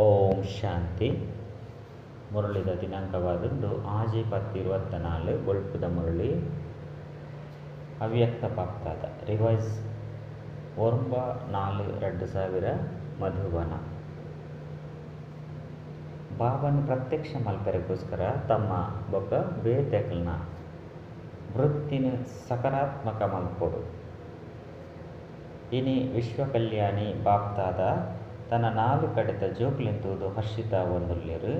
ಓಂ ಶಾಂತಿ. ಮುರಳಿದ ದಿನಾಂಕವಾದದ್ದು ಆಜಿ ಪತ್ತು ಇರುವತ್ತ ನಾಲ್ಕು ಗೊಲ್ಪದ ಮುರಳಿ. ಅವ್ಯಕ್ತ ಪಾಕ್ತಾದ ರಿವೈಸ್ ಒಂಬ ನಾಲ್ಕು, ಎರಡು ಸಾವಿರ ಮಧುವನ. ಬಾಬನ್ ಪ್ರತ್ಯಕ್ಷ ಮಲ್ಪರಿಗೋಸ್ಕರ ತಮ್ಮ ಬೊಕ್ಕ ಬೇತೆಗಳನ್ನ ವೃತ್ತಿನ ಸಕಾರಾತ್ಮಕ ಮಲ್ಪೋಡು. ಇನಿ ವಿಶ್ವ ಕಲ್ಯಾಣಿ ಬಾಪ್ತಾದ ತನ್ನ ನಾಲು ಕಡೆದ ತೂದು ಹರ್ಷಿತ ಒಂದುಲ್ಲೆರು.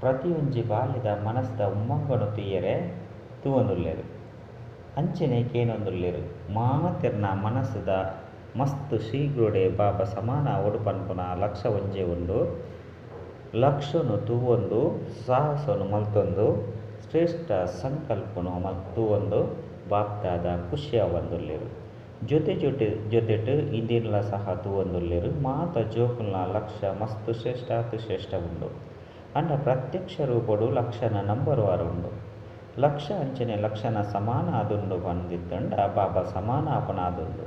ಪ್ರತಿಯೊಂಜಿ ಬಾಲ್ಯದ ಮನಸ್ದ ಉಮ್ಮಂಗನು ತೀಯರೆ ತೂವೊಂದುಲ್ಲೆರ್ ಅಂಚನೆ ಕೇನೊಂದುಲ್ಲೆರು. ಮಾತಿರ್ನ ಮನಸ್ಸದ ಮಸ್ತ್ ಶೀಘ್ರಡೆ ಬಾಬ ಸಮಾನ ಒಡುಪನ್ಪುನ ಲಕ್ಷ ಒಂಜೆ ಉಂಡು. ಲಕ್ಷನು ತೂವೊಂದು, ಸಾಹಸನು ಮಲ್ತೊಂದು. ಶ್ರೇಷ್ಠ ಸಂಕಲ್ಪನು ಮಲ್ತುವೊಂದು ಬಾಪ್ತಾದ ಖುಷಿಯ ಒಂದುಲ್ಲೆರು. ಜೊತೆ ಜೊತೆ ಜೊತೆಟ್ ಇಂದಿನ್ಲ ಸಹ ತೂವೊಂದುಲ್ಲೆರು ಮಾತ ಜೋಕುಲ್ನ ಲಕ್ಷ ಮಸ್ತ್ ಶ್ರೇಷ್ಠ ಅತಿ ಶ್ರೇಷ್ಠ ಉಂಡು. ಅಂಡ ಪ್ರತ್ಯಕ್ಷ ರೂಪಡು ಲಕ್ಷನ ನಂಬರ್ ವಾರ ಉಂಡು. ಲಕ್ಷ ಅಂಚನೆ ಲಕ್ಷನ ಸಮಾನ ಆದುಂಡು ಬಂದಿತ್ತಂಡ ಬಾಬಾ ಸಮಾನ ಆಪನ ಆದುಂಡು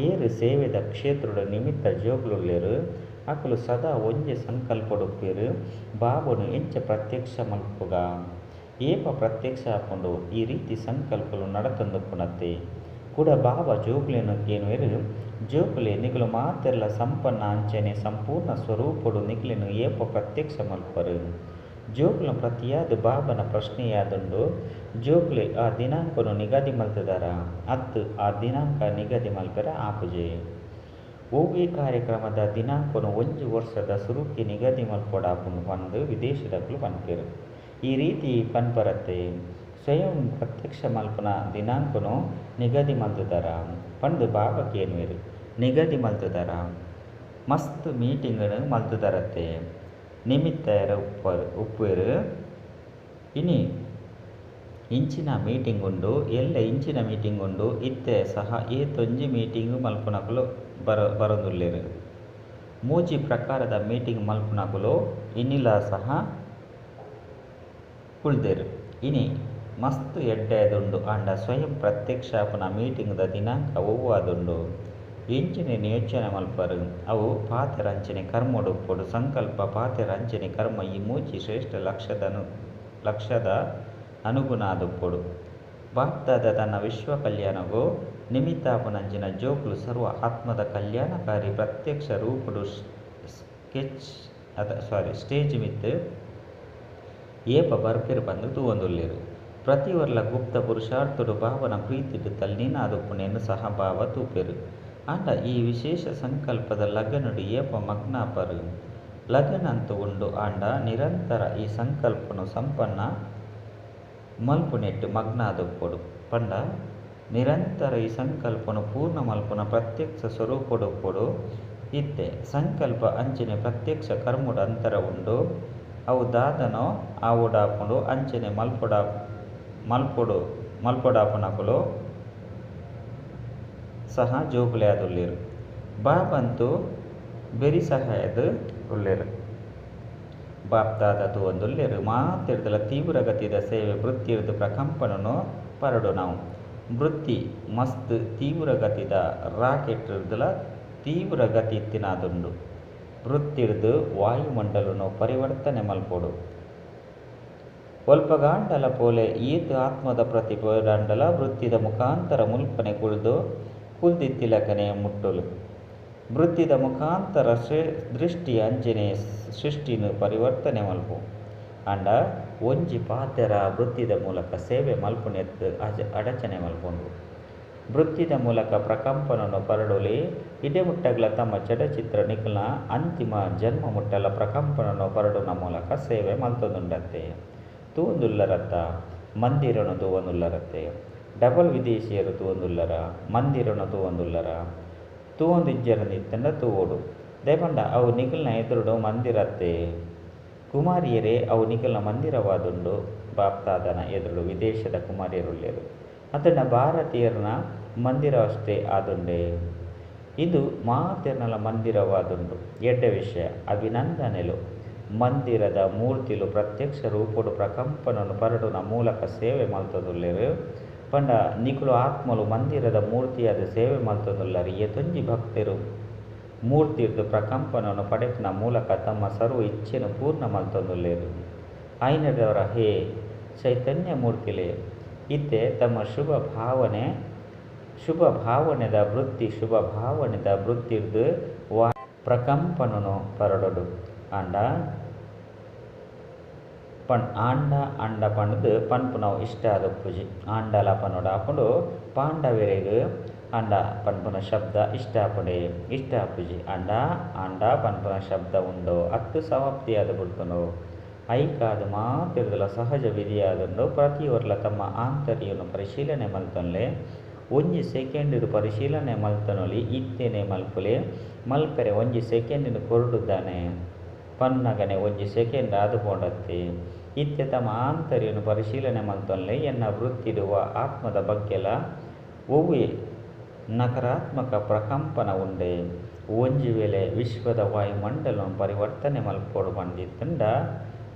ಏರು ಸೇವೆದ ಕ್ಷೇತ್ರದ ನಿಮಿತ್ತ ಜೋಗ್ಲುಲ್ಲೆರು ಅಕುಲು ಸದಾ ಒಂಜೆ ಸಂಕಲ್ಪಡುಪ್ಪೆರು ಬಾಬುನು ಎಂಚ ಪ್ರತ್ಯಕ್ಷ ಮಲ್ಪುಗ. ಏಪ ಪ್ರತ್ಯಕ್ಷ ಆಪುಂಡು ಈ ರೀತಿ ಸಂಕಲ್ಪಲು ನಡತಂದುಪ್ಪುನತ್ತೆ ಕೂಡ ಬಾಬಾ ಜೋಗುಲೆನು ಕೇನುವೆರು ಜೋಗುಲೆ ನಿಗಲು ಮಾತೆರ್ಲ ಸಂಪನ್ನ ಅಂಚನೆ ಸಂಪೂರ್ಣ ಸ್ವರೂಪಡು ನಿಗುಲೆನು ಏಪ ಪ್ರತ್ಯಕ್ಷ ಮಲ್ಪರು ಜೋಕುಲ ಪ್ರತಿಯಾದ ಬಾಬನ ಪ್ರಶ್ನೆಯಾದುಂಡು ಜೋಕುಲೆ ಆ ದಿನಾಂಕನು ನಿಗದಿ ಮಲ್ತದಾರ, ಅತ್ತು ಆ ದಿನಾಂಕ ನಿಗದಿ ಮಲ್ಪರ ಆಪುಜೆ. ಓಗಿ ಕಾರ್ಯಕ್ರಮದ ದಿನಾಂಕನು ಒಂದು ವರ್ಷದ ಸುರುಕಿ ನಿಗದಿ ಮಲ್ಪೊಡಾಪುಂಡು ಪಂದು ವಿದೇಶದಕ್ಕಲು ಪನ್ಪೆರು. ಈ ರೀತಿ ಪನ್ಪರತ್ತೆ. ಸ್ವಯಂ ಪ್ರತ್ಯಕ್ಷ ಮಲ್ಪನ ದಿನಾಂಕನು ನಿಗದಿ ಮಲ್ತುದರ ಪಂದು ಬಾಬಾ ಕೇನುವೆರು ನಿಗದಿ ಮಲ್ತುದರ ಮಸ್ತ್ ಮೀಟಿಂಗ್ನು ಮಲ್ತುದರತ್ತೆ. ನಿಮಿತ್ತ ಉಪ್ಪ ಉಪ್ಪುವೆರು ಇನಿ ಇಂಚಿನ ಮೀಟಿಂಗ್ ಉಂಡು ಎಲ್ಲ ಇಂಚಿನ ಮೀಟಿಂಗ್ ಉಂಡು ಇತ್ತೆ ಸಹ ಏತೊಂಜಿ ಮೀಟಿಂಗ್ ಮಲ್ಪುನಕುಲು ಬರ, ಬರೊಂದುಲ್ಲೆರು. ಮೂಜಿ ಪ್ರಕಾರದ ಮೀಟಿಂಗ್ ಮಲ್ಪುನಕುಲು ಇನ್ನಿಲ ಸಹ ಕುಳ್ದೆರು ಇನಿ ಮಸ್ತ್ ಎಡ್ಡೆದುಂಡು. ಆಂಡ ಸ್ವಯಂ ಪ್ರತ್ಯಕ್ಷಾಪನ ಮೀಟಿಂಗ್ದ ದಿನಾಂಕ ಒವ್ವಾದುಂಡು ಎಂಚಿನ ನಿಯೋಜನೆ ಮಲ್ಪರು. ಅವು ಪಾತೆರಂಚನೆ ಕರ್ಮೊಡುಪ್ಪೊಡು. ಸಂಕಲ್ಪ ಪಾತೆರಂಚನೆ ಕರ್ಮ ಈ ಮೂಚಿ ಶ್ರೇಷ್ಠ ಲಕ್ಷದನು, ಲಕ್ಷದ ಅನುಗುಣಾದುಪ್ಪೊಡು. ಬಾಪ್ದಾದ ತನ್ನ ವಿಶ್ವ ಕಲ್ಯಾಣಗೋ ನಿಮಿತ್ತಾಪನಂಚಿನ ಜೋಕ್ಲು ಸರ್ವ ಆತ್ಮದ ಕಲ್ಯಾಣಕಾರಿ ಪ್ರತ್ಯಕ್ಷ ರೂಪುಡು ಸ್ಕೆಚ್, ಅದ, ಸಾರಿ, ಸ್ಟೇಜ್ ಮಿತ್ ಏಪ ಬರ್ಪಿರು ಬಂದು ತೂವೊಂದುಲ್ಲೆರು. ಪ್ರತಿವರ್ಲ ಗುಪ್ತ ಪುರುಷಾರ್ಥುಡು ಭಾವನ ಪ್ರೀತಿಡು ತಲ್ಲಿನಾದುಪ್ಪುನೆನ್ನು ಸಹ ಭಾವ ತೂಪೆರು ಆಂಡ ಈ ವಿಶೇಷ ಸಂಕಲ್ಪದ ಲಗನುಡು ಏಪ ಮಗ್ನಾಪರು ಲಗನ್ ಅಂತು ಉಂಡು ಆಂಡ ನಿರಂತರ ಈ ಸಂಕಲ್ಪನು ಸಂಪನ್ನ ಮಲ್ಪುನೆಟ್ಟು ಮಗ್ನಾದುಪ್ಪೊಡು. ಪಂಡ, ನಿರಂತರ ಈ ಸಂಕಲ್ಪನು ಪೂರ್ಣ ಮಲ್ಪುನ ಪ್ರತ್ಯಕ್ಷ ಸ್ವರೂಪಡುಪ್ಪೊಡು. ಇತ್ತೆ, ಸಂಕಲ್ಪ ಅಂಚನೆ ಪ್ರತ್ಯಕ್ಷ ಕರ್ಮುಡು ಅಂತರ ಉಂಡು. ಅವು ದಾದನೋ, ಆವುಡಾಪುಂಡು, ಅಂಚನೆ ಮಲ್ಪೊಡ ಮಲ್ಪೊಡು, ಮಲ್ಪೊಡಾಪುನಕುಲು ಸಹ ಜೋಗುಲೆ ಬಾಪಂತು ಬೆರಿ ಸಹಾಯದ ಉಲ್ಲೆರು ಬಾಪ್ತಾದ ತೂವೊಂದುಲ್ಲೆರು ತೀವ್ರ ತೀವ್ರಗತಿದ ಸೇವೆ ವೃತ್ತಿರ್ದು ಪ್ರಕಂಪನನು ಪರಡು ನಾವು. ವೃತ್ತಿ ಮಸ್ತ್ ತೀವ್ರಗತಿದ ರಾಕೆಟ್ ಇರ್ದಲ ತೀವ್ರಗತಿ ತಿನಾದುಂಡು ವೃತ್ತಿರ್ದು ವಾಯುಮಂಡಲನು ಪರಿವರ್ತನೆ ಮಲ್ಪೊಡು. ಒಲ್ಪಗಾಂಡಲ ಪೋಲೆ ಈತ್ ಆತ್ಮದ ಪ್ರತಿಪಡಂಡಲ ವೃತ್ತಿದ ಮುಖಾಂತರ ಮುಲ್ಪನೆ ಕುಳ್ದು ಕುಲ್ದಿತ್ತಿಲಕನೆ ಮುಟ್ಟಲು. ವೃತ್ತಿದ ಮುಖಾಂತರ ದೃಷ್ಟಿ ಅಂಜನೆ ಸೃಷ್ಟಿನ ಪರಿವರ್ತನೆ ಮಲ್ಪು. ಅಂಡ ಒಂಜಿ ಪಾತೆರ ವೃತ್ತಿದ ಮೂಲಕ ಸೇವೆ ಮಲ್ಪುನೆತ್ತು ಅಜ, ಅಡಚಣೆ ಮಲ್ಪುಂಡು. ವೃತ್ತಿದ ಮೂಲಕ ಪ್ರಕಂಪನನ್ನು ಪರಡುಲಿ ಇಡೆ ಮುಟ್ಟಗ್ಲ ತಮ್ಮ ಚಡಚಿತ್ರ ನಿಖಲ ಅಂತಿಮ ಜನ್ಮ ಮುಟ್ಟಲ ಪ್ರಕಂಪನನ್ನು ಪರಡುನ ಮೂಲಕ ಸೇವೆ ಮಲ್ತೊಂದುಂಡತ್ತೆ ತೂವೊಂದುಲ್ಲರತ್ತ ಮಂದಿರನ ತೂವೊಂದುಲ್ಲರತ್ತೆ ಡಬಲ್ ವಿದೇಶಿಯರು ತೂವೊಂದುಲ್ಲರ ಮಂದಿರನು ತೂವೊಂದುಲ್ಲರ ನಿತ್ತಂಡ ತೂವೋಡು. ದೇಪಂಡ ಅವು ನಿಖಲ್ನ ಎದುರುಡು ಮಂದಿರತ್ತೆ. ಕುಮಾರಿಯರೇ, ಅವು ನಿಖಲ್ನ ಮಂದಿರವಾದುಂಡು. ಬಾಪ್ತಾದನ ಎದುರುಡು ವಿದೇಶದ ಕುಮಾರಿಯರುಲ್ಲೆರು ಅತನ ಭಾರತೀಯರನ ಮಂದಿರವಷ್ಟೇ ಆದುಂಡೆ. ಇದು ಮಾತೆರ್ನಲ ಮಂದಿರವಾದುಂಡು. ಎಡ್ಡ ವಿಷಯ. ಅಭಿನಂದನೆಲು. ಮಂದಿರದ ಮೂರ್ತಿಲು ಪ್ರತ್ಯಕ್ಷ ರೂಪುಡು ಪ್ರಕಂಪನನು ಪರಡುನ ಮೂಲಕ ಸೇವೆ ಮಲ್ತದುಲ್ಲೆರ್. ಪಂಡ ನಿಕುಲು ಆತ್ಮಲು ಮಂದಿರದ ಮೂರ್ತಿಯಾದ ಸೇವೆ ಮಲ್ತದುಲ್ಲರಿ ಎತೊಂಜಿ ಭಕ್ತರು. ಮೂರ್ತಿರ್ದು ಪ್ರಕಂಪನವನ್ನು ಪಡೆಪಿನ ಮೂಲಕ ತಮ್ಮ ಸರ್ವ ಇಚ್ಛೆಯನ್ನು ಪೂರ್ಣ ಮಲ್ತೊಂದುಲ್ಲೇರು. ಐನದವರ, ಹೇ ಚೈತನ್ಯ ಮೂರ್ತಿಲೆ, ಇತ್ತೆ ತಮ್ಮ ಶುಭ ಭಾವನೆ, ಶುಭ ಭಾವನೆದ ವೃತ್ತಿ, ಶುಭ ಭಾವನೆದ ವೃತ್ತಿರ್ದು ವಾ ಪ್ರಕಂಪನನು ಪರಡೊಡು. ಆಂಡ ಪಣ್ ಆಂಡ ಅಂಡ ಪಂಡ್ದು ಪನ್ಪುನವು ಇಷ್ಟ ಆದ ಪೂಜಿ ಆಂಡಲ ಪನ್ನೋಡು ಆಪುಂಡು ಪಾಂಡವರೆಗ್ ಅಂಡ ಪನ್ಪುನ ಶಬ್ದ ಇಷ್ಟ ಆಪುಂಡೆ ಇಷ್ಟ ಪೂಜಿ ಅಂಡ ಆಂಡ ಪನ್ಪುನ ಶಬ್ದ ಉಂಡು ಅತ್ತು ಸಮಾಪ್ತಿ ಆದ ಬಿಡ್ತುಂಡು ಐಕಾದ ಮಾತಿರ್ದಲ ಸಹಜ ವಿಧಿಯಾದುಂಡು ಪ್ರತಿಯೊರ್ಲ ತಮ್ಮ ಆಂತರ್ಯವನ್ನು ಪರಿಶೀಲನೆ ಮಲ್ತೊನ್ಲೆ ಒಂಜಿ ಸೆಕೆಂಡ್ ಪರಿಶೀಲನೆ ಮಲ್ತನೊಲಿ ಇತ್ತೇನೆ ಮಲ್ಪುಲೆ ಮಲ್ಪೆರೆ ಒಂಜಿ ಸೆಕೆಂಡಿನ ಕೊರಡುದ್ದಾನೆ ಪನ್ನಗನೆ ಒಂಜಿ ಸೆಕೆಂಡ್ ಆದುಕೊಂಡತ್ತೆ ಇತ್ತೆ ತಮ್ಮ ಆಂತರ್ಯವನ್ನು ಪರಿಶೀಲನೆ ಮಲ್ತೊನ್ಲೆ ಎನ್ನ ವೃತ್ತಿಡುವ ಆತ್ಮದ ಬಗ್ಗೆಲ ಒವ್ವೆ ನಕಾರಾತ್ಮಕ ಪ್ರಕಂಪನ ಉಂಡೆ. ಒಂಜಿ ವೇಳೆ ವಿಶ್ವದ ವಾಯುಮಂಡಲವನ್ನು ಪರಿವರ್ತನೆ ಮಲ್ಪೊಡು ಬಂದಿತ್ತಂಡ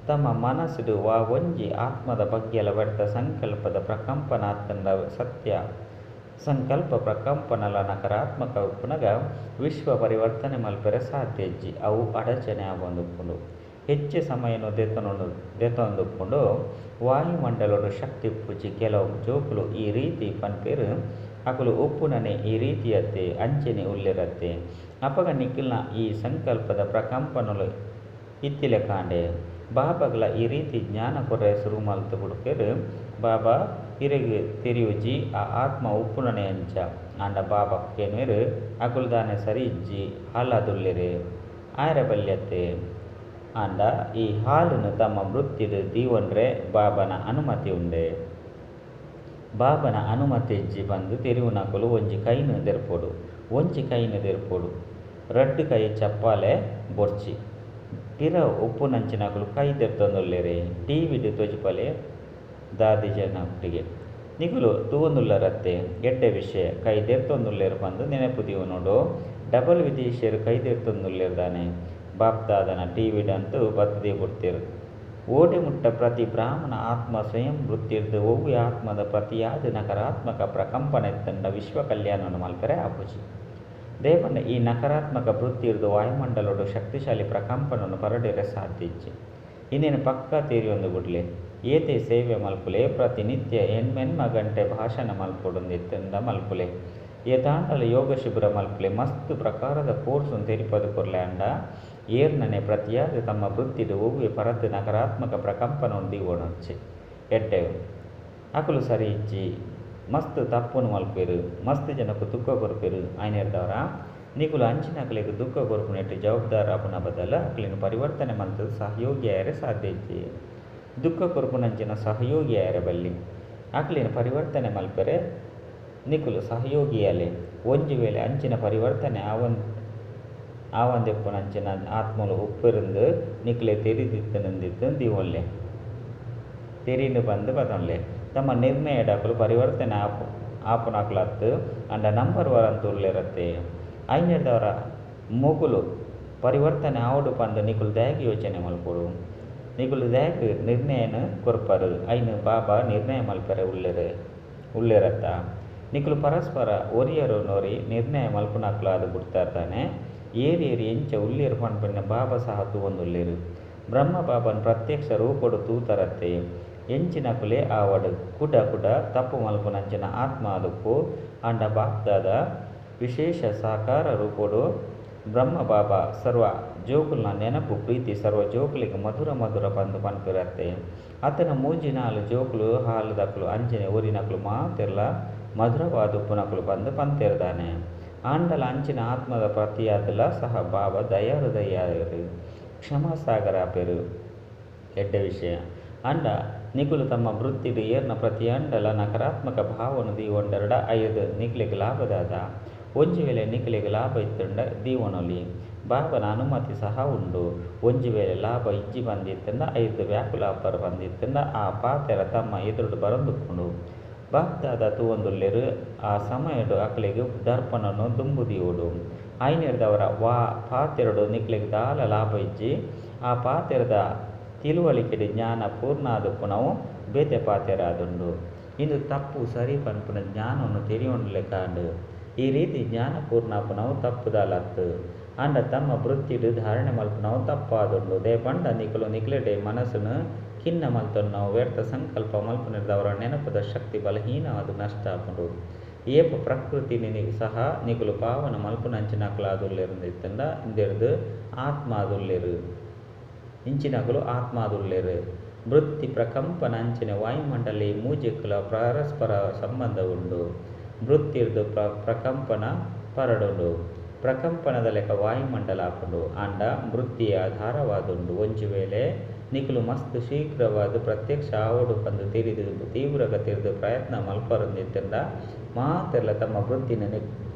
ತಮ್ಮ ಮನಸ್ಸುಡು ಒಂಜಿ ಆತ್ಮದ ಬಗ್ಗೆಲ ಬರ್ತ ಸಂಕಲ್ಪದ ಪ್ರಕಂಪನ ಆತಂಡ ಸತ್ಯ. ಸಂಕಲ್ಪ ಪ್ರಕಂಪನಲ ನಕಾರಾತ್ಮಕ ಉಪ್ಪುನಗ ವಿಶ್ವ ಪರಿವರ್ತನೆ ಮಲ್ಪೆರೆ ಸಾಧ್ಯ ಇಜ್ಜಿ. ಅವು ಅಡಚಣೆ ಆಗೊಂದುಪ್ಪುಂಡು ಹೆಚ್ಚು ಸಮಯನು ದೆತ್ತನೊಂದು ದೆತ್ತೊಂದುಪ್ಪುಂಡು ವಾಯುಮಂಡಲಡು ಶಕ್ತಿ ಪೂಜಿ ಕೆಲವು ಜೋಕುಲು ಈ ರೀತಿ ಪನ್ಪೇರು. ಅಕುಲು ಉಪ್ಪುನನೆ ಈ ರೀತಿಯತ್ತೆ ಅಂಚನೆ ಉಲ್ಲೆರತ್ತೆ ಅಪಗ ನಿಖಿಲ್ನ ಈ ಸಂಕಲ್ಪದ ಪ್ರಕಂಪನಲು ಇತ್ತಿಲೆ ಕಾಂಡೆ. ಬಾಬಗಳ ಈ ರೀತಿ ಜ್ಞಾನ ಕೊರೆ ಶುರು ಮಲ್ತು ಬಿಡ್ಪೇರು ಬಾಬಾ ಇರೆಗ್ ತೆರಿಯುಜಿ ಆ ಆತ್ಮ ಉಪ್ಪುನನೆ ಅಂಚ ಆಂಡ ಬಾಬಾ ಕೇನುವೆರು, ಅಕುಲ್ದಾನೆ ಸರಿ ಇಜ್ಜಿ ಹಾಲಾದುಲ್ಲೆರೆ ಆಯರ ಬಲ್ಯತ್ತೆ ಆಂಡ, ಈ ಹಾಲನ್ನು ತಮ್ಮ ವೃತ್ತಿಡ್ ದೀವನ್ರೆ ಬಾಬನ ಅನುಮತಿ ಉಂಡೆ. ಬಾಬನ ಅನುಮತಿ ಇಜ್ಜಿ ಬಂದು ತೆರಿವುನಕುಲು ಒಂಜಿ ಕೈನು ದೆರ್ಪೊಡು ಒಂಜಿ ಕೈನು ದೆರ್ಪೊಡು ರಡ್ಡ್ ಕೈ ಚಪ್ಪಾಲೆ ಬೊರ್ಚಿ. ಪಿರ ಉಪ್ಪುನಂಚಿನಕುಲು ಕೈ ದೆರ್ತೊಂದುಲ್ಲೆರೆ ಟಿವಿಡ್ ತೊಜಿಪಲೆ ತೂವೊಂದುಲ್ಲರತ್ತೆ ಗೆಡ್ಡೆ ವಿಷಯ ಕೈ ದೆರ್ತೊಂದುಲ್ಲೆರು ಬಂದು ನೆನಪು ದೀವನೋಡು ಡಬಲ್ ವಿದೇಶಿಯರು ಕೈ ದೆರ್ತೊಂದುಲ್ಲೆರ್ದಾನೆ ಬಾಪ್ದಾದನ ಟಿ ವಿಡಂತೂ ಬತ್ತದಿ ಬಿಡ್ತಿರು ಓಡಿ ಮುಟ್ಟ ಪ್ರತಿ ಬ್ರಾಹ್ಮಣ ಆತ್ಮ ಸ್ವಯಂ ವೃತ್ತಿರ್ದು, ಒವ್ವೆ ಆತ್ಮದ ಪ್ರತಿಯಾದ ನಕಾರಾತ್ಮಕ ಪ್ರಕಂಪನೆ ತಂಡ ವಿಶ್ವ ಕಲ್ಯಾಣವನ್ನು ಮಲ್ಪರೆ ಆಪುಜಿ. ದೇವನ ಈ ನಕಾರಾತ್ಮಕ ವೃತ್ತಿರ್ದು ವಾಯುಮಂಡಲೋಡು ಶಕ್ತಿಶಾಲಿ ಪ್ರಕಂಪನವನ್ನು ಪರಡಿರೆ ಸಾಧ್ಯ ಇನ್ನೇನು ಪಕ್ಕ ತೀರಿಯೊಂದು ಬಿಡ್ಲೆ ಏತೆ ಸೇವೆ ಮಲ್ಪುಲೆ, ಪ್ರತಿನಿತ್ಯ ಎಣ್ಮೆನ್ಮ ಗಂಟೆ ಭಾಷಣ ಮಲ್ಪೊಡೊಂದಿತ್ತಂಡ ಮಲ್ಪುಲೆ. ಏತಾಂಡಲ ಯೋಗ ಶಿಬಿರ ಮಲ್ಪುಲೆ, ಮಸ್ತ್ ಪ್ರಕಾರದ ಕೋರ್ಸ್ ತೆರಿಪದು ಕೊರ್ಲೆ ಅಂಡ. ಏರ್ನನೆ ಪ್ರತಿಯಾದ ತಮ್ಮ ವೃತ್ತಿಡು ಒವ್ವೆ ಪರದ್ದು ನಕಾರಾತ್ಮಕ ಪ್ರಕಂಪನ ದೀವೊಣಚ್ಚಿ ಎಡ್ಡೆ ಅಕುಲು ಸರಿ ಇಜ್ಜಿ ಮಸ್ತ್ ತಪ್ಪುನು ಮಲ್ಪೆರು ಮಸ್ತ್ ಜನಕ್ಕೂ ದುಃಖ ಕೊರ್ಪೆರು, ಆಯ್ನೆರ್ದವರ? ಅಂಚಿನಕಲಿಗೆ ದುಃಖ ಕೊರ್ಪುನೆಟ್ಟು ಜವಾಬ್ದಾರ ಅಪುನ ಬದಲ ಅಕ್ಲಿನ ಪರಿವರ್ತನೆ ಮಂತದ ಸಹಯೋಗಿ ಆಯರೆ ಸಾಧ್ಯ ಇಜ್ಜಿ ದುಃಖ ಕೊರ್ಪುನಂಚಿನ ಬಲ್ಲಿ ಅಕ್ಲಿನ ಪರಿವರ್ತನೆ ಮಲ್ಪರೆ, ನಿಕುಲು ಸಹಯೋಗಿಯಲೆ. ಒಂಜಿ ವೇಳೆ ಅಂಚಿನ ಪರಿವರ್ತನೆ ಆವನ್ ಆವಂದೆಪ್ಪುನಂಚಿನ ಆತ್ಮಲು ಉಪ್ಪೆರಂದು ನಿಕ್ಲೆ ತೆರಿದಿತ್ತನಂದಿತ್ತು ದಿವೊಲ್ಲೆ ತೆರಿನು ಬಂದು ಬದೊನ್ಲೆ ತಮ್ಮ ನಿರ್ಣಯ ಡಾಕಲು ಪರಿವರ್ತನೆ ಆಪು, ಆಪುನಾಕ್ಲತ್ತು ಅಂಡ ನಂಬರ್ ವರ್ ಅಂತ ಉರ್ಲಿರತ್ತೆ. ಐನೆಡ್ದವರ ಮೊಗುಲು ಪರಿವರ್ತನೆ ಆವಡು ಪಂದು ನಿಕುಲು ದಯಾಗಿ ಯೋಚನೆ ಮಲ್ಪೊಡು. ನಿಕುಲು ದ್ಯಾಗ್ ನಿರ್ಣಯನ ಕೊರ್ಪರು. ಐನು ಬಾಬಾ ನಿರ್ಣಯ ಮಲ್ಪರೆ ಉಳ್ಳೆರೆ, ಉಳ್ಳೆರತ್ತ? ನಿಕುಲು ಪರಸ್ಪರ ಒರಿಯರು ನೋರಿ ನಿರ್ಣಯ ಮಲ್ಪುನಾಕ್ಲು ಅದು ಬಿಡ್ತಾ ಏರಿ ಏರಿ ಎಂಚ ಉಳ್ಳೇರು ಪಂಡ್ಪಣ್ಣ ಬಾಬಾ ಸಹ ತೂವೊಂದುಲ್ಲೆರು ಬ್ರಹ್ಮ ಬಾಬನ್ ಪ್ರತ್ಯಕ್ಷ ರೂಪಡು ತೂತರತ್ತೆ. ಎಂಚಿನಕುಲೆ ಆವಡು ಕುಡ ಕುಡ ತಪ್ಪು ಮಲ್ಪುನಂಚಿನ ಆತ್ಮ ಅದಕ್ಕೂ ಅಂಡ ಬಾಪ್ದಾದ ವಿಶೇಷ ಸಾಕಾರ ರೂಪಡು ಬ್ರಹ್ಮ ಬಾಬಾ ಸರ್ವ ಜೋಕುಲ್ನ ನೆನಪು ಪ್ರೀತಿ ಸರ್ವ ಜೋಕುಲಿಗೆ ಮಧುರ ಮಧುರ ಬಂದು ಪನ್ಪಿರತ್ತೆ ಆತನ ಜೋಕುಲು ಹಾಲು ದಕ್ಕಲು ಅಂಚನೆ ಊರಿನಕಲು ಮಾತೆರ್ಲ ಮಧುರವಾದ ಉಪ್ಪುನಕ್ಕಲು ಬಂದು ಪಂತಿರ್ದಾನೆ ಆಂಡಲ ಅಂಚಿನ ಆತ್ಮದ ಪ್ರತಿಯಾದಲ ಸಹ ಭಾವ ದಯಾರು ದಯಾರು ಕ್ಷಮಾಸಾಗರ ಪೆರು. ಎಡ್ಡ ವಿಷಯ. ಅಂಡ, ನಿಕುಲು ತಮ್ಮ ವೃತ್ತಿಡು ಏರ್ನ ಪ್ರತಿ ಅಂಡಲ ನಕಾರಾತ್ಮಕ ಭಾವನು ದೀವೊಂಡರಡ ಐದು ನಿಕ್ಲಿಗೆ ಲಾಭದಾದ. ಒಂಜಿ ವೇಳೆ ನಿಕ್ಲಿಗೆ ಲಾಭ ಇತ್ತುಂಡ ದೀವೊನೊಲಿ. ಬಾಬನ ಅನುಮತಿ ಸಹ ಉಂಡು ಒಂಜಿ ವೇಳೆ ಲಾಭ ಇಜ್ಜಿ ಬಂದಿತ್ತಂಡ ಐದು ವ್ಯಾಕುಲಾಪರ್ ಬಂದಿತ್ತಂಡ ಆ ಪಾತೆರ ತಮ್ಮ ಎದುರುಡು ಬರಂದುಕೊಂಡು. ಬಾಗ್ದಾದ ತೂವೊಂದುಲ್ಲೆರು, ಆ ಸಮಯಡು ಅಕ್ಲೆಗ್ ದರ್ಪಣನು ದುಂಬುದಿಯೋಡು. ಐನೆರ್ದವರ ವಾ ಪಾತೆರಡು ನಿಕ್ಲೆಗ್ ದಾಲ ಲಾಭ ಇಜ್ಜಿ, ಆ ಪಾತೆರದ ತಿಳುವಳಿಕೆಡು ಜ್ಞಾನ ಪೂರ್ಣಾದುಪ್ಪುನವು ಬೇತೆ ಪಾತೆರ ಪಾತೆರಾದುಂಡು ಇಂದು ತಪ್ಪು ಸರಿ ಪನ್ಪುನ ಜ್ಞಾನವನ್ನು ತಿಳಿಯೋಣ ಕಾಂಡು. ಈ ರೀತಿ ಜ್ಞಾನ ಪುನವು ತಪ್ಪುದಾಲತ್ತು ತಮ್ಮ ವೃತ್ತಿಡು ಧಾರಣೆ ಮಲ್ಪನವು ತಪ್ಪಾದುಂಡು ದೇ ಪಂಡ ನಿಕಲು ನಿಕ್ಲೆಡೆ ಮನಸ್ಸುನು ಖಿನ್ನ ಮಲ್ತೊನ್ನವು ವ್ಯರ್ಥ ಸಂಕಲ್ಪ ಮಲ್ಪನಿರ್ದವರ ನೆನಪದ ಶಕ್ತಿ ಬಲಹೀನ ಅದು ನಷ್ಟ ಆಪುಂಡು. ಏಪ ಪ್ರಕೃತಿ ನಿನಿ ಸಹ ನಿಕುಲು ಪಾವನ ಮಲ್ಪನಂಚಿನಕಲಾದುಲ್ಲೆರುಂದಿತ್ತಂಡ ಇಂದೆರ್ದು ಆತ್ಮಾದುಲ್ಲಿರು. ಇಂಚಿನಗಲು ಆತ್ಮಾದುಲ್ಲಿರು. ವೃತ್ತಿ ಪ್ರಕಂಪನಂಚಿನ ವಾಯುಮಂಡಲಿ ಮೂಜಿಕುಲ ಪರಸ್ಪರ ಸಂಬಂಧ ಉಂಡು ವೃತ್ತಿರ್ದು ಪ್ರ, ಪ್ರಕಂಪನ ಪರಡುಂಡು. ಪ್ರಕಂಪನದ ಲೆಕ್ಕ ವಾಯುಮಂಡಲ ಆಪುಂಡು ಆಂಡ ಮೃತ್ತಿಯ ಆಧಾರವಾದುಂಡು ಒಂಜಿ ವೇಳೆ ನಿಖಲು ಮಸ್ತ್ ಶೀಘ್ರವಾದ ಪ್ರತ್ಯಕ್ಷ ಆವಡು ಪಂದು ತೀವ್ರ ತೀವ್ರಗತಿರ್ದು ಪ್ರಯತ್ನ ಮಲ್ಪರೊಂದಿತ್ತಿಂದ ಮಾತೆಲ್ಲ ತಮ್ಮ ವೃತ್ತಿನ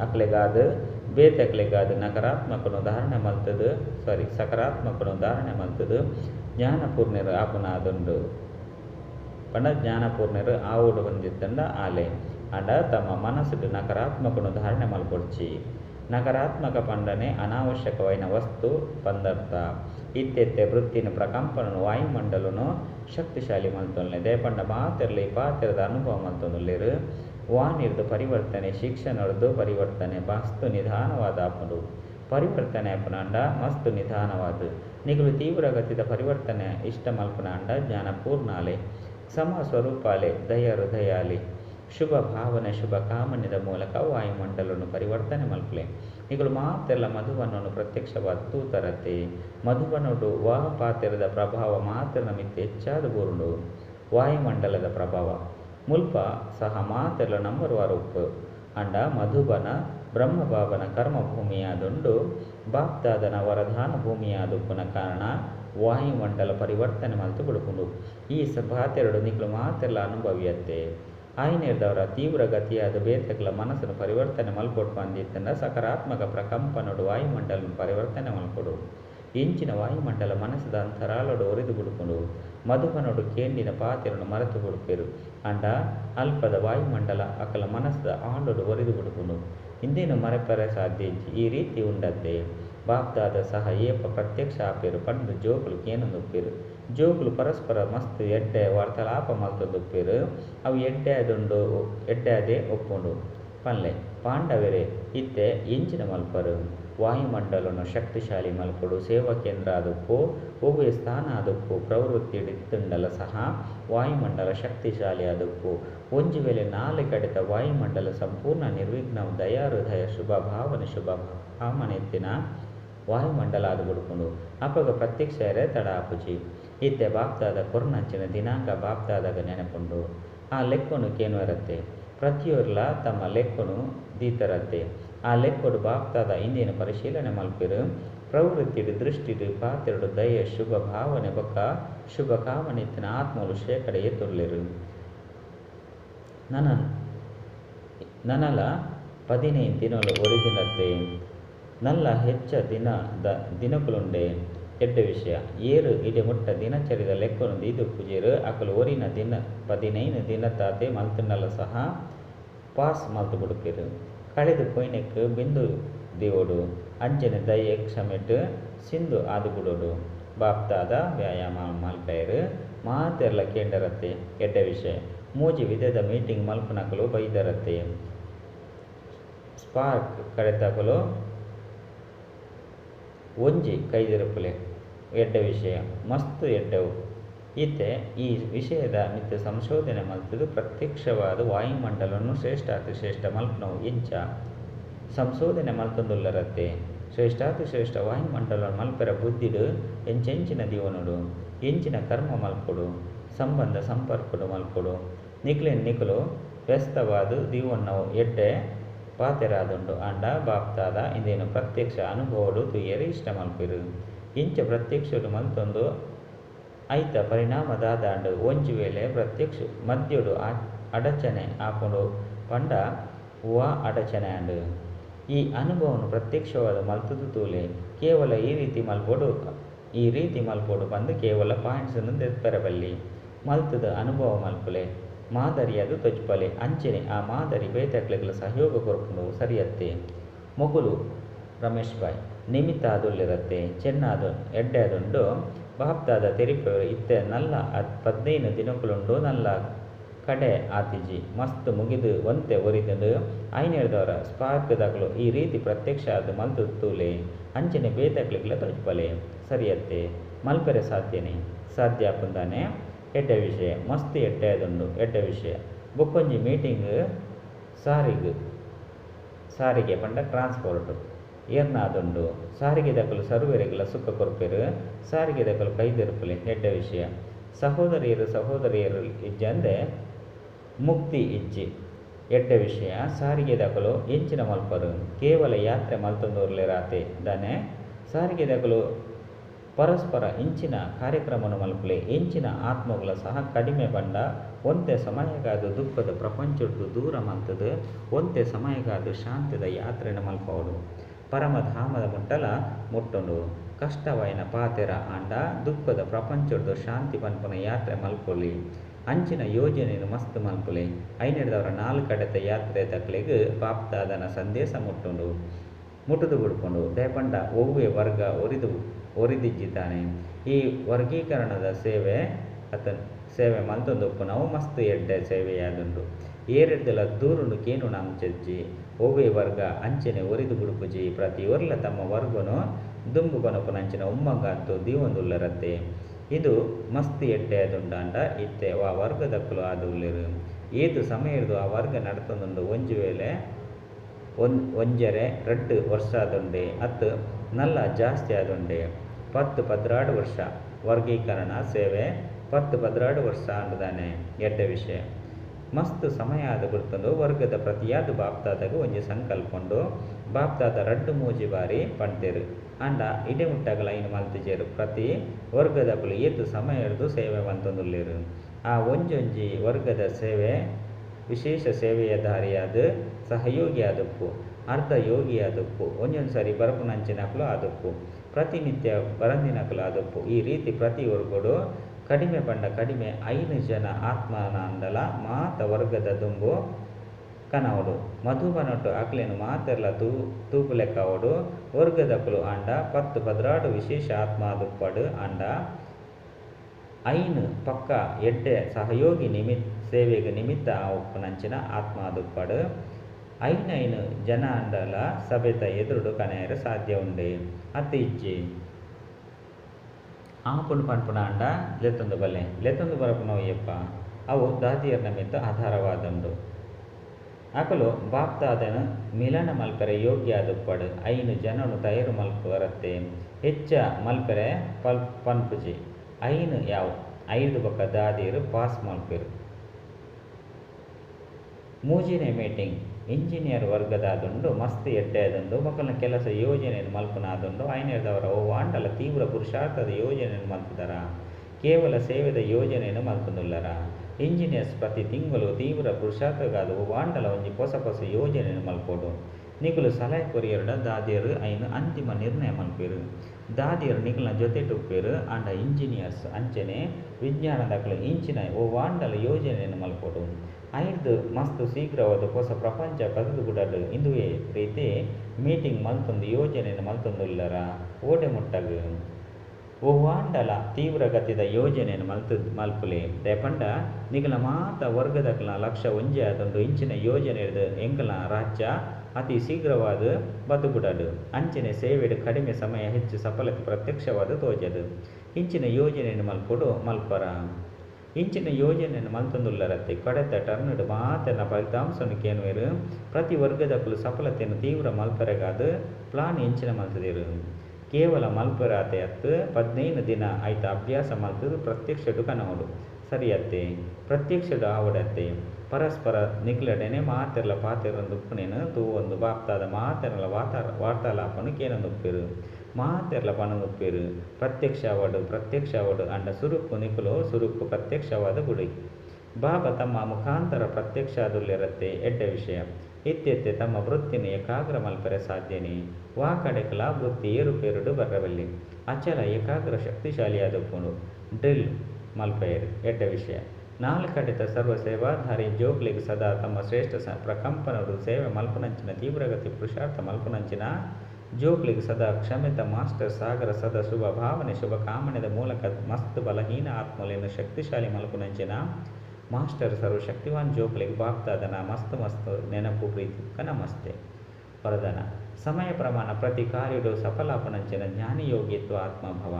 ಅಕ್ಲೆಗಾದ ಬೇತಕ್ಲೆಗಾದ ನಕಾರಾತ್ಮಕನು ಧಾರಣೆ ಮಲ್ತದು ಸಾರಿ ಸಕಾರಾತ್ಮಕನು ಧಾರಣೆ ಮಲ್ತದು, ಜ್ಞಾನಪೂರ್ಣರು ಆಪುನಾದುಂಡು. ಪಂಡ ಜ್ಞಾನಪೂರ್ಣರು ಆವಡು ಹೊಂದಿತ್ತಂಡ ಆಲೆ ಅಂಡ ತಮ್ಮ ಮನಸ್ಸಿಗೆ ನಕಾರಾತ್ಮಕನು ಧಾರಣೆ ಮಲ್ಪೊಡ್ಚಿ ನಕಾರಾತ್ಮಕ ಪಂಡನೆ ಅನಾವಶ್ಯಕವೈನ ವಸ್ತು ಪಂದರ್ಥ. ಇತ್ತೆತ್ತೆ ವೃತ್ತಿನ ಪ್ರಕಂಪನನು ವಾಯುಮಂಡಲನು ಶಕ್ತಿಶಾಲಿ ಮಲ್ತೊಲ್ಲೆ ದೇಪಂಡ ಮಾತೆರ್ಲಿ, ಪಾತ್ರದ ಅನುಭವ ಮಲ್ತೊಂದುಲ್ಲೆರು ವಾನಿರ್ದು ಪರಿವರ್ತನೆ, ಶಿಕ್ಷಣರ್ದು ಪರಿವರ್ತನೆ, ಮಸ್ತು ನಿಧಾನವಾದ ಆಪುಂಡು ಪರಿವರ್ತನೆ ಆಪುನಾಂಡ ಮಸ್ತು ನಿಧಾನವಾದ. ನಿಗುಲು ತೀವ್ರಗತಿದ ಪರಿವರ್ತನೆ ಇಷ್ಟ ಮಲ್ಪನಾಂಡ ಜ್ಞಾನಪೂರ್ಣಾಲೆ. ಸಮ ಸ್ವರೂಪಾಲೆ ದಯ ಹೃದಯಾಲಿ ಶುಭ ಭಾವನೆ, ಶುಭ ಕಾಮನ್ಯದ ಮೂಲಕ ವಾಯುಮಂಡಲವನ್ನು ಪರಿವರ್ತನೆ ಮಲ್ಪಲೆ. ಈಗಲು ಮಾತೆಲ್ಲ ಮಧುವನ್ನು ಪ್ರತ್ಯಕ್ಷವಾದ ತೂತರತೆ, ಮಧುವನುಡು ವಾಹ ಪಾತ್ರದ ಪ್ರಭಾವ ಮಾತ್ರ ಮಿತ್ತ ಹೆಚ್ಚಾದ ಬೋರುಂಡು. ವಾಯುಮಂಡಲದ ಪ್ರಭಾವ, ಮುಲ್ಪ ಸಹ ಮಾತೆಲ್ಲ ನಂಬರ್ ಉಪ್ಪು ಅಂಡ ಮಧುಬನ ಬ್ರಹ್ಮಬಾಬನ ಕರ್ಮಭೂಮಿಯಾದುಂಡು ವರಧಾನ ಭೂಮಿಯಾದ ಉಪ್ಪುನ ಕಾರಣ ವಾಯುಮಂಡಲ ಪರಿವರ್ತನೆ ಮಲ್ತು ಬಿಡುಕೊಂಡು. ಈ ಸಭಾತೆರಡು ನಿಗಳು ಮಾತೆಲ್ಲ ಅನುಭವಿಯತ್ತೆ. ಆಯ್ನೆರ್ದವರ ತೀವ್ರ ಗತಿಯಾದ ಬೇತೆಗಳ ಮನಸ್ಸನ್ನು ಪರಿವರ್ತನೆ ಮಲ್ಪೊಡು ಬಂದಿತ್ತಂಡ ಸಕಾರಾತ್ಮಕ ಪ್ರಕಂಪನೊಡು ವಾಯುಮಂಡಲ ಪರಿವರ್ತನೆ ಮಲ್ಕೊಡು. ಇಂಚಿನ ವಾಯುಮಂಡಲ ಮನಸ್ಸದ ಅಂತರಾಲೊಡು ಒರೆದು ಬಿಡುಕೊಂಡು ಮಧುಬನೊಡು ಕೇಂಡಿನ ಪಾತ್ರನು ಮರೆತು ಬಿಡುಪೇರು ಅಂಡ ಅಲ್ಪದ ವಾಯುಮಂಡಲ ಅಕಲ ಮನಸ್ಸದ ಆಂಡೊಡು ಒರೆದು ಬಿಡುಕೊಂಡು ಇಂದೇನು ಮರೆಪರೆ ಸಾಧ್ಯ ಈ ರೀತಿ ಉಂಡದ್ದೇ. ಬಾಪ್ದಾದ ಸಹ ಏಪ ಪ್ರತ್ಯಕ್ಷ ಆಪೇರು, ಪಂಡು ಜೋಕುಲು ಕೇನೊಂದುಪ್ಪೆರು ಜೋಕುಲು ಪರಸ್ಪರ ಮಸ್ತ್ ಎಡ್ಡೆ, ವಾರ್ತಾಲಾಪ ಮಲ್ತೊಂದುಪ್ಪೆರು ಅವು ಎಡ್ಡೆ ಆದುಂಡು ಎಡ್ಡೆ ಅದೇ ಒಪ್ಪುಂಡು. ಪನ್ಲೆ ಪಾಂಡವೆರೆ, ಇತ್ತೆ ಎಂಚಿನ ಮಲ್ಪರು. ವಾಯುಮಂಡಲನು ಶಕ್ತಿಶಾಲಿ ಮಲ್ಪಡು ಸೇವಾ ಕೇಂದ್ರ ಅದಕ್ಕೂ ಉಭಯ ಸ್ಥಾನ ಅದಕ್ಕೂ ಪ್ರವೃತ್ತಿ ಇತ್ತುಂಡಲ ಸಹ ವಾಯುಮಂಡಲ ಶಕ್ತಿಶಾಲಿ ಆದುಪ್ಪು ಒಂಜಿ ವೇಳೆ ನಾಲ್ಕು ಕಡಿತ ವಾಯುಮಂಡಲ ಸಂಪೂರ್ಣ ನಿರ್ವಿಘ್ನ ದಯಾ ಹೃದಯ ಶುಭ ಭಾವನೆ ಶುಭ ಭಾವನೆ ಎತ್ತಿನ ವಾಯುಮಂಡಲ ಆದು ಬಿಡ್ಕೊಂಡು ಅಪಗ ಪ್ರತ್ಯಕ್ಷ ಎರೆ ತಡ ಆಪುಜಿ ಇತ್ತೆ ಬಾಪ್ತಾದ ಕೊರ್ನಂಚಿನ ದಿನಾಂಕ ಬಾಪ್ತಾದಾಗ ನೆನಪುಂಡು ಆ ಲೆಕ್ಕನು ಕೇನು ಇರತ್ತೆ ಪ್ರತಿಯೊರ್ಲ ತಮ್ಮ ಲೆಕ್ಕನು ದೀತರತ್ತೆ. ಆ ಲೆಕ್ಕಡು ಬಾಪ್ತಾದ ಇಂದಿನ ಪರಿಶೀಲನೆ ಮಲ್ಪಿರು. ಪ್ರವೃತ್ತಿಡು, ದೃಷ್ಟಿಡು, ಪಾತ್ರಡು, ದಯ, ಶುಭ ಭಾವನೆ, ಬೊಕ್ಕ, ಶುಭ ಕಾಮನೆತ್ತಿನ ಆತ್ಮಲು ಶೇಕಡ ಎತ್ತುರ್ಲಿರು. ನನ, ನನಲ ಪದಿನೈದು ದಿನಗಳು ಒರಿದಿನತ್ತೆ. ನಲ್ಲ ಹೆಚ್ಚ ದಿನ ದ ಎಡ್ಡ ವಿಷಯ. ಏರು ಇಡೆ ಮುಟ್ಟ ದಿನಚರಿದ ಲೆಕ್ಕನು ಇದು ಪುಜೇರು ಅಕಲು ಒರಿನ ದಿನ ಪದಿನೈದು ದಿನ ತಾತೆ ಮಲ್ತನಲ್ಲ ಸಹ ಪಾಸ್ ಮಲ್ತು ಬಿಡುಪಿರು ಕಳೆದು ಕೊಯ್ನಕ್ಕೆ ಬಿಂದು ದೇವೋಡು ಅಂಜನೆ ದಯ ಕ್ಷಮೆಟ್, ಸಿಂಧು ಆದು ಬಿಡೋಡು. ಬಾಪ್ತಾದ ವ್ಯಾಯಾಮ ಮಲ್ಪೆರು ಮಾತೆರ್ಲ ಕೇಂಡರತ್ತೆ ಕೆಟ್ಟ ವಿಷಯ. ಮೂಜಿ ವಿಧದ ಮೀಟಿಂಗ್ ಮಲ್ಪನಕಲು ಬೈದರತ್ತೆ. ಸ್ಪಾರ್ಕ್ ಕಡೆತಕಲು ಒಂಜಿ ಕೈದಿರುಪುಲೆ, ಎಡ್ಡೆ ವಿಷಯ, ಮಸ್ತ್ ಎಡ್ಡವು. ಈತೆ ಈ ವಿಷಯದ ಮಿತ್ತ ಸಂಶೋಧನೆ ಮಲ್ತದು ಪ್ರತ್ಯಕ್ಷವಾದ ವಾಯುಮಂಡಲವನ್ನು ಶ್ರೇಷ್ಠಾತಿ ಶ್ರೇಷ್ಠ ಮಲ್ಪನವು. ಇಂಚ ಸಂಶೋಧನೆ ಮಲ್ತೊಂದುಲ್ಲರತ್ತೆ ಶ್ರೇಷ್ಠಾತಿ ಶ್ರೇಷ್ಠ ವಾಯುಮಂಡಲ ಮಲ್ಪೆರ ಬುದ್ಧಿಡು, ಎಂಚೆಂಚಿನ ದೀವನುಡು, ಎಂಚಿನ ಕರ್ಮ ಮಲ್ಪೊಡು, ಸಂಬಂಧ ಸಂಪರ್ಕಡು ಮಲ್ಪೊಡು. ನಿಕ್ಲೆನ್ ನಿಖಲು ವ್ಯಸ್ತವಾದು ದೀವನ್ನವು ಎಡ್ಡೆ ಪಾತೆರಾದುಂಡು ಅಂಡ ಬಾಪ್ತಾದ ಇಂದೇನು ಪ್ರತ್ಯಕ್ಷ ಅನುಭವಡು ತುಯ್ಯರೆ ಇಷ್ಟ ಮಲ್ಪಿರು ಇಂಚ ಪ್ರತ್ಯಕ್ಷಡು ಮಲ್ತೊಂದು ಐತ ಪರಿಣಾಮದಾದಾಂಡು ಒಂಜಿ ವೇಳೆ ಪ್ರತ್ಯಕ್ಷ ಮದ್ಯಡು ಅಡಚಣೆ ಹಾಕೊಂಡು ಪಂಡ ವಾ ಅಡಚಣೆ ಅಂಡು ಈ ಅನುಭವನು ಪ್ರತ್ಯಕ್ಷವಾದ ಮಲ್ತದು ತೂಲೆ ಕೇವಲ ಈ ರೀತಿ ಮಲ್ಪೋಡು ಈ ರೀತಿ ಮಲ್ಪೋಡು ಬಂದು ಕೇವಲ ಪಾಯಿಂಟ್ಸನ್ನು ತೆರಬಲ್ಲಿ ಮಲ್ತದ ಅನುಭವ ಮಲ್ಪುಲೆ. ಮಾದರಿಯದು ತೊಜ್ಪಲೆ ಅಂಚನೆ, ಆ ಮಾದರಿ ಬೇತಕ್ಲೆಗಳ ಸಹಯೋಗ ಕೊರ್ಪುಂಡು ಸರಿಯತ್ತೆ. ಮೊಗಲು ರಮೇಶ್ ಬಾಯ್, ನಿಮಿತ್ತ ಅದುಲ್ಲಿರತ್ತೆ ಚೆನ್ನಾದು ಎಡ್ಡೆ ಅದುಂಡು ಬಾಪ್ದಾದ ತೆರಿಪೆರು ಇತ್ತೆ, ನಲ್ಲ ಹದಿನೈದು ದಿನಕ್ಕಳುಂಡು ನಲ್ಲ ಕಡೆ ಆತಿಜಿ ಮಸ್ತ್ ಮುಗಿದು ಒಂತೆ ಒರಿದು ಐನೇಳ್ದವರ ಸ್ಪಾರ್ಕ್ದಾಗಲು ಈ ರೀತಿ ಪ್ರತ್ಯಕ್ಷ ಅದು ಮಲ್ತು ತೂಲೆ. ಅಂಚನೆ ಬೇತಕ್ಲಿಗ್ಲ ತೊಜ್ಪಲೆ ಸರಿಯತ್ತೆ. ಮಲ್ಪೆರೆ ಸಾಧ್ಯನೆ. ಸಾಧ್ಯ ಆಪುಂದಾನೆ ಎಡ್ಡ ವಿಷಯ, ಮಸ್ತ್ ಎಡ್ಡೆ ಆದುಂಡು ಎಡ್ಡ ವಿಷಯ. ಬೊಕ್ಕೊಂಜಿ ಮೀಟಿಂಗ್ ಸಾರಿಗೆ ಸಾರಿಗೆ ಪಂಡ ಟ್ರಾನ್ಸ್ಪೋರ್ಟ್ ಏನಾದುಂಡು ಸಾರಿಗೆ ದಕ್ಕಲು ಸರ್ವೇರಿಗಳ ಸುಖ ಕೊರ್ಪೆರು, ಸಾರಿಗೆ ದಕ್ಕಲು ಕೈದೆರುಪುಲೆ ಎಡ್ಡ ವಿಷಯ. ಸಹೋದರಿಯರು ಸಹೋದರಿಯರು ಇಜ್ಜಂದೆ ಮುಕ್ತಿ ಇಜ್ಜಿ. ಎಡ್ಡ ವಿಷಯ, ಸಾರಿಗೆ ದಕ್ಕಲು ಎಂಚಿನ ಮಲ್ಪರು. ಕೇವಲ ಯಾತ್ರೆ ಮಲ್ತೊಂದೂರ್ಲೆ ರಾತೆ ದಾನೆ, ಸಾರಿಗೆ ದಕ್ಕಲು ಪರಸ್ಪರ ಇಂಚಿನ ಕಾರ್ಯಕ್ರಮವನ್ನು ಮಲ್ಪಲೆ, ಇಂಚಿನ ಆತ್ಮಗಳ ಸಹ ಕಡಿಮೆ ಬಂಡ ಒಂದೇ ಸಮಯಗಾದ ದುಃಖದ ಪ್ರಪಂಚದ್ದು ದೂರ ಮಲ್ತದು ಒಂದೇ ಸಮಯಗಾದ ಶಾಂತಿದ ಯಾತ್ರೆನ ಮಲ್ಪವಡು ಪರಮಧಾಮದ ಮುಟ್ಟಲ ಮುಟ್ಟೊಂಡು ಕಷ್ಟವಾಯಿನ ಪಾತೆರ ಆಂಡ, ದುಃಖದ ಪ್ರಪಂಚದ್ದು ಶಾಂತಿ ಪನ್ಪನ ಯಾತ್ರೆ ಮಲ್ಪೊಲಿ. ಅಂಚಿನ ಯೋಜನೆಯನ್ನು ಮಸ್ತ್ ಮಲ್ಪುಲೆ. ನಾಲ್ಕು ನಾಲ್ಕಡೆತ ಯಾತ್ರೆ ತಕ್ಲೆಗ್ ಪಾಪ್ತಾದನ ಸಂದೇಶ ಮುಟ್ಟುಂಡು ಮುಟ್ಟುದು ಬಿಡ್ಕೊಂಡು ದೇಪಂಡ ಒವ್ವೆ ವರ್ಗ ಒರಿದು ಒರಿದಿಜ್ಜಿದ್ದಾನೆ ಈ ವರ್ಗೀಕರಣದ ಸೇವೆ ಅತ ಸೇವೆ ಮಲ್ತೊಂದೊಪ್ಪು ನಾವು ಮಸ್ತ್ ಎಡ್ಡೆ ಸೇವೆಯಾದುಂಡು ಏರೆಡ್ದಲ ದೂರುನು ಕೇನು ಅಂಚಜ್ಜಿ ಒಬೇ ವರ್ಗ ಅಂಚನೆ ಒರಿದು ಗುಡುಪುಜಿ ಪ್ರತಿ ಒರ್ಲ ತಮ್ಮ ವರ್ಗನು ದುಂಬು ಕೊನಪುನಂಚಿನ ಉಮ್ಮಂಗಾಂತು ದೀವೊಂದುಲ್ಲರತ್ತೆ ಇದು ಮಸ್ತ್ ಎಡ್ಡೆ ಆದುಂಡಾಂಡ ಇತ್ತೆ ಆ ವರ್ಗದಕ್ಕಲು ಆದುಲ್ಲೆರು ಏದು ಸಮಯದ್ದು ಆ ವರ್ಗ ನಡತೊಂದುಂಡು ಒಂಜಿ ವೇಳೆ, ಒನ್, ಒಂಜರೆ, ರಡ್ಡು ವರ್ಷ ಆದುಂಡೆ. ಅತ್ತು, ನಲ್ಲ ಜಾಸ್ತಿ ಆದುಂಡೆ. ಪತ್ತು ಪದ್ರಾಡು ವರ್ಷ. ವರ್ಗೀಕರಣ, ಸೇವೆ, ಪತ್ತು ಪದ್ರಾಡು ವರ್ಷ ಅಂದಾನೆ. ಎಡ್ಡ ವಿಷಯ. ಮಸ್ತ್ ಸಮಯ ಆದ ಗುರ್ತಂದು ವರ್ಗದ ಪ್ರತಿಯಾದ ಬಾಪ್ತಾದಾಗ ಒಂಜಿ ಸಂಕಲ್ಪಂಡು. ಬಾಪ್ತಾದ ರಡ್ಡು ಮೂಜಿ ಬಾರಿ ಪಂಡ್ತೇರು ಅಂಡ ಇಡೆ ಮುಟ್ಟಾಗಲ ಇನ್ನು ಮಲ್ತಿಜೇರು ಪ್ರತಿ ವರ್ಗದ ಬಳಿ ಎದ್ದು ಸಮಯ ಹಿಡಿದು ಸೇವೆ ಬಂತಂದುಲ್ಲಿರು ಆ ಒಂಜೊಂಜಿ ವರ್ಗದ ಸೇವೆ, ವಿಶೇಷ ಸೇವೆಯ ದಾರಿಯಾದ ಸಹಯೋಗಿ ಆದಪ್ಪು ಅರ್ಧ ಯೋಗಿ ಆದಪ್ಪು ಒಂದೊಂದು ಸಾರಿ ಬರಪುನಂಚಿನಕಲು ಆದಪ್ಪು ಪ್ರತಿನಿತ್ಯ ಬರಂದಿನ ಕಲಾದಪ್ಪು ಈ ರೀತಿ ಪ್ರತಿ ವರ್ಗಡು ಕಡಿಮೆ ಬಂಡ ಕಡಿಮೆ ಐದು ಜನ ಆತ್ಮನಾಂಡಲ ಮಾತ ವರ್ಗದ ದುಂಬು. ಕನವಡು. ಮಧುಬನಟು ಅಕ್ಲೇನು ಮಾತೆಲ್ಲ ತೂ ತೂಪುಲೆಕ್ಕವಡು ವರ್ಗದ ಕುಲು ಅಂಡ, ಪತ್ತು ಪದ್ರಾಡು ವಿಶೇಷ ಆತ್ಮ ದುಪ್ಪಡು ಅಂಡ. ಐನು ಪಕ್ಕ ಎಡ್ಡೆ ಸಹಯೋಗಿ ನಿಮಿತ್, ಸೇವೆಗೆ ನಿಮಿತ್ತ ಉಪ್ಪುನಂಚಿನ ಆತ್ಮ ದುಪ್ಪಡು ಅಂಡಲ ಸಭೆತ ಎದುರುಡು ಕನೆಯರ ಸಾಧ್ಯ ಉಂಡೆ. ಅತಿ ಇಜ್ಜಿ. ಆಪುಂಡು ಪನ್ಪುನ ಅಂಡ ಲೆತ್ತೊಂದು ಬಲ್ಲೆ. ಲೆತ್ತೊಂದು ಬರಪುನವಯ್ಯಪ್ಪ ಅವು ದಾದಿಯರ ನಮಿತ್ತ ಆಧಾರವಾದಂದು ಅಕಲು ಬಾಪ್ತಾದನ ಮಿಲನ ಮಲ್ಪರೆ ಯೋಗ್ಯ ಅದುಪ್ಪಡು ಐನು ಜನನು ತಯಾರು ಮಲ್ಪರತ್ತೆ ಹೆಚ್ಚ ಮಲ್ಪರೆ ಪಲ್ ಪನ್ಪುಜಿ. ಐನು ಯಾವ? ಐದು ಬಕ ದಾದಿಯರು ಪಾಸ್ ಮಲ್ಪೆರು. ಮೂಜಿನೇ ಮೀಟಿಂಗ್. ಇಂಜಿನಿಯರ್ ವರ್ಗದಾದುಂಡು ಮಸ್ತ್ ಎಡ್ಡೆದುಂಡು ಮಕ್ಕಳ ಕೆಲಸ ಯೋಜನೆಯನ್ನು ಮಲ್ಪುನಾದುಂಡು ಐನೇರ್ದವರ ಓ ವಾಂಡಲ ತೀವ್ರ ಪುರುಷಾರ್ಥದ ಯೋಜನೆಯನ್ನು ಮಲ್ಪುದರ? ಕೇವಲ ಸೇವೆದ ಯೋಜನೆಯನ್ನು ಮಲ್ಪುದುಲ್ಲರ ಇಂಜಿನಿಯರ್ಸ್ ಪ್ರತಿ ತಿಂಗಳು ತೀವ್ರ ಪುರುಷಾರ್ಥಗಾದ ಓ ವಾಂಡಲ ಒಂಜಿ ಹೊಸ ಹೊಸ ಯೋಜನೆಯನ್ನು ಮಲ್ಪೋಡು. ನಿಕುಲು ಸಲಹೆ ಕೊರಿಯರ್ಡ ದಾದಿಯರು ಐನು ಅಂತಿಮ ನಿರ್ಣಯ ಮಲ್ಪೆರು. ದಾದಿಯರು ನಿಕಲ್ನ ಜೊತೆ ಟುಪ್ಪೆರು. ಅಂಡ ಇಂಜಿನಿಯರ್ಸ್ ಅಂಚನೆ ವಿಜ್ಞಾನದಕಲು ಇಂಚಿನ ಓ ವಾಂಡಲ ಯೋಜನೆಯನ್ನು ಮಲ್ಪೋಡು. ಐದು ಮಸ್ತ್ ಶೀಘ್ರವಾದ ಹೊಸ ಪ್ರಪಂಚ ಬದುಕುಗುಡಲು ಇಂದುವೇ ರೀತಿ ಮೀಟಿಂಗ್ ಮಲ್ತೊಂದು ಯೋಜನೆಯನ್ನು ಮಲ್ತೊಂದುಲ್ಲರ ಓಡೆ ಮುಟ್ಟಗ ಓ ವಾಂಡಲ ತೀವ್ರಗತಿದ ಯೋಜನೆಯನ್ನು ಮಲ್ತು, ಮಲ್ಪುಲೆ. ದೇಪಂಡ ನಿಗಲ ಮಾತ ವರ್ಗದಕ್ಲ ಲಕ್ಷ ಒಂಜೆ ಅದೊಂದು ಇಂಚಿನ ಯೋಜನೆ ಎಂಗಲ ರಾಜ್ಯ? ಅತಿ ಶೀಘ್ರವಾದ ಬದುಕುಡಲು. ಅಂಚಿನ ಸೇವೆಡು ಕಡಿಮೆ ಸಮಯ ಹೆಚ್ಚು ಸಫಲತೆ ಪ್ರತ್ಯಕ್ಷವಾದ ತೋಜದು. ಇಂಚಿನ ಯೋಜನೆಯನ್ನು ಮಲ್ಪೊಡು, ಮಲ್ಪರ. ಇಂಚಿನ ಯೋಜನೆಯನ್ನು ಮಂತೊಂದುಲ್ಲರತ್ತೆ ಕಡೆತ ಟರ್ನಡ್ ಮಾತನ ಫಲಿತಾಂಶವನ್ನು ಕೇನುವೆರು ಪ್ರತಿ ವರ್ಗದಕ್ಕಲು ಸಫಲತೆಯನ್ನು ತೀವ್ರ ಮಲ್ಪರೆಗಾದ. ಪ್ಲಾನ್ ಇಂಚಿನ ಮಲ್ತದಿರು. ಕೇವಲ ಮಲ್ಪರಾತೆ ಅತ್ತು. ಹದಿನೈದು ದಿನ ಆಯ್ತ ಅಭ್ಯಾಸ ಮಲ್ತದು. ಪ್ರತ್ಯಕ್ಷಡು ಕನವಡು ಸರಿಯತ್ತೆ. ಪ್ರತ್ಯಕ್ಷಡು ಆವಡತ್ತೆ ಪರಸ್ಪರ ನಿಗ್ಲಡನೆ ಮಾತೆರ್ಲ ಪಾತೆರೊಂದು ಉಪ್ಪುನೇನು ತೂ ಒಂದು ಬಾಪ್ತಾದ ಮಾತೆರ್ಲ ವಾತಾರ, ವಾರ್ತಾಲಾಪನು ಕೇನೊಂದುಪ್ಪೆರು ಮಾತೆರ್ಲ ಪಣನುಪ್ಪೆರು ಪ್ರತ್ಯಕ್ಷ ಅವಡು ಪ್ರತ್ಯಕ್ಷ ಅವಡು ಅಂಡ ಸುರುಕು ನಿಕುಲೋ ಸುರುಕು ಪ್ರತ್ಯಕ್ಷವಾದ ಗುಡಿ. ಬಾಬ ತಮ್ಮ ಮುಖಾಂತರ ಪ್ರತ್ಯಕ್ಷ ಆದುಲ್ಲಿರತ್ತೆ ಎಡ್ಡ ವಿಷಯ. ಇತ್ಯತ್ತೆ ತಮ್ಮ ವೃತ್ತಿನ ಏಕಾಗ್ರ ಮಲ್ಪರೆ ಸಾಧ್ಯನೇ. ವಾ ಕಡೆಕಲ ವೃತ್ತಿ ಏರುಪೇರುಡು ಬರಬಲ್ಲಿ ಅಚಲ ಏಕಾಗ್ರ ಶಕ್ತಿಶಾಲಿಯಾದಪ್ಪುಂಡು ಡ್ರಿಲ್ ಮಲ್ಪೆಯರು, ಎಡ್ಡ ವಿಷಯ. ನಾಲ್ಕಡೆತ ಸರ್ವ ಸೇವಾಧಾರಿ ಜೋಗ್ಲಿಗೆ ಸದಾ ತಮ್ಮ ಶ್ರೇಷ್ಠ ಪ್ರಕಂಪನರು ಸೇವೆ ಮಲ್ಪನಂಚಿನ ತೀವ್ರಗತಿ ಪುರುಷಾರ್ಥ ಮಲ್ಪನಂಚಿನ ಜೋಗ್ಲಿಗೆ ಸದಾ ಕ್ಷಮಿತ, ಮಾಸ್ಟರ್ ಸಾಗರ ಸದಾ ಶುಭ, ಭಾವನೆ ಶುಭ ಕಾಮನೆದ ಮೂಲಕ ಮಸ್ತ್ ಬಲಹೀನ ಆತ್ಮಲೆಯನ್ನು ಶಕ್ತಿಶಾಲಿ ಮಲ್ಪುನಂಚಿನ ಮಾಸ್ಟರ್ ಸರ್ವಶಕ್ತಿವಾನ್ ಜೋಕ್ಲಿಗೆ ಬಾಪ್ತಾದನ ಮಸ್ತ್ ಮಸ್ತ್ ನೆನಪು ಪ್ರೀತಿ ನಮಸ್ತೆ ವರದನ, ಸಮಯ ಪ್ರಮಾಣ ಪ್ರತಿ ಕಾರ್ಯಡು ಸಫಲಾಪನಂಚಿನ ಜ್ಞಾನಯೋಗ್ಯತ್ವ ಆತ್ಮಭವ.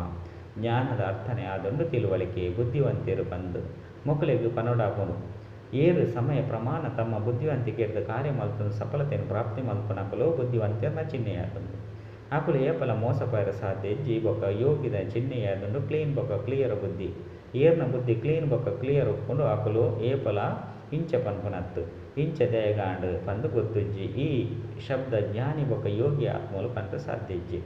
ಜ್ಞಾನದ ಅರ್ಥನೆ ಆದೊಂದು ತಿಳುವಳಿಕೆ, ಬುದ್ಧಿವಂತಿರು ಬಂದು. ಮೊಕಲಿಗೆ ಪನೋಡಾಪುನು ಏರು ಸಮಯ ಪ್ರಮಾಣ ತಮ್ಮ ಬುದ್ಧಿವಂತಿಕೆರ್ದ ಕಾರ್ಯ ಮಲ್ತೊಂದು ಸಫಲತೆಯನ್ನು ಪ್ರಾಪ್ತಿ ಮಲ್ಪನಕಲು ಬುದ್ಧಿವಂತಿರ್ನ ಚಿಹ್ನೆಯಾದೊಂದು ಆಕುಲು ಏಪಲ ಮೋಸಪಾಯರ ಸಾಧ್ಯ ಇಜ್ಜಿ ಬೊಕ್ಕ ಯೋಗಿದ ಚಿಹ್ನೆಯಾದೊಂದು ಕ್ಲೀನ್ ಬೊಕ್ಕ ಕ್ಲಿಯರ್ ಬುದ್ಧಿ ಏರ್ನ ಬುದ್ಧಿ ಕ್ಲೀನ್ ಬೊಕ್ಕ ಕ್ಲಿಯರ್ ಒಪ್ಕೊಂಡು ಆಕುಲು ಏಪಲ ಇಂಚ ಪನ್ಪುನತ್ತು ಇಂಚ ದಯಗಾಂಡ್ ಪಂದು ಗೊತ್ತುಜ್ಜಿ ಈ ಶಬ್ದ ಜ್ಞಾನಿ ಬೊಕ್ಕ ಯೋಗಿ ಆತ್ಮಲು ಪಂತ ಸಾಧ್ಯ ಇಜ್ಜಿ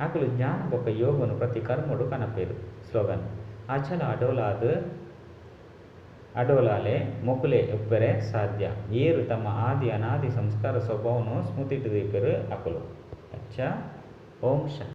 ಆಕುಲು ಜ್ಞಾನ ಬೊಕ್ಕ ಯೋಗನು ಪ್ರತಿ ಕರ್ಮಡು ಕನಪೇರು ಸ್ಲೋಗನ್ ಅಚಲ ಅಡೋಲಾದ ಅಡೋಲಾಲೆ ಮೊಕುಲೆ ಉಪ್ಪರೆ ಸಾಧ್ಯ. ಏರು ತಮ್ಮ ಆದಿ ಅನಾದಿ ಸಂಸ್ಕಾರ ಸ್ವಭಾವನು ಸ್ಮೃತಿ ದೀಪರು ಅಕುಲು. ಅಚ್ಚ, ಓಂ ಶ